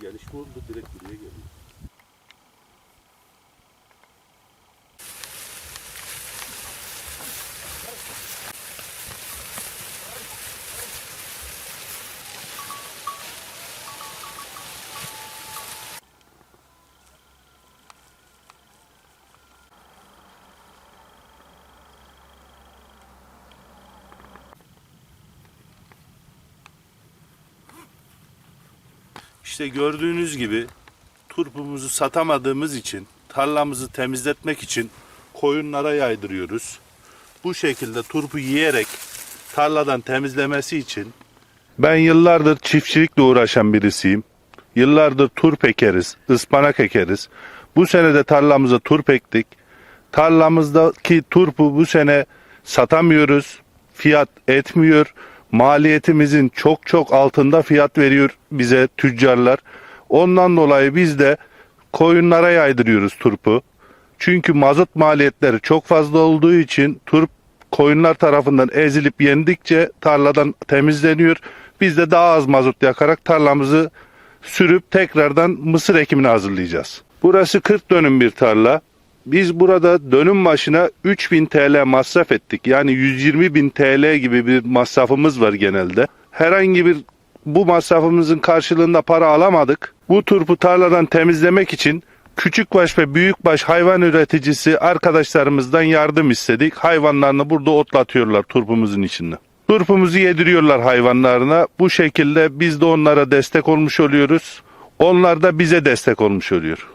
gelişme oldu direkt buraya geliyor. İşte gördüğünüz gibi turpumuzu satamadığımız için tarlamızı temizletmek için koyunlara yaydırıyoruz. Bu şekilde turpu yiyerek tarladan temizlemesi için ben yıllardır çiftçilikle uğraşan birisiyim. Yıllardır turp ekeriz, ıspanak ekeriz. Bu sene de tarlamıza turp ektik. Tarlamızdaki turpu bu sene satamıyoruz. Fiyat etmiyor. Maliyetimizin çok çok altında fiyat veriyor bize tüccarlar. Ondan dolayı biz de koyunlara yaydırıyoruz turpu. Çünkü mazot maliyetleri çok fazla olduğu için turp koyunlar tarafından ezilip yendikçe tarladan temizleniyor. Biz de daha az mazot yakarak tarlamızı sürüp tekrardan mısır ekimine hazırlayacağız. Burası 40 dönüm bir tarla. Biz burada dönüm başına 3000 TL masraf ettik. Yani 120 bin TL gibi bir masrafımız var genelde. Herhangi bir bu masrafımızın karşılığında para alamadık. Bu turpu tarladan temizlemek için küçükbaş ve büyükbaş hayvan üreticisi arkadaşlarımızdan yardım istedik. Hayvanlarını burada otlatıyorlar turpumuzun içinde. Turpumuzu yediriyorlar hayvanlarına. Bu şekilde biz de onlara destek olmuş oluyoruz. Onlar da bize destek olmuş oluyor.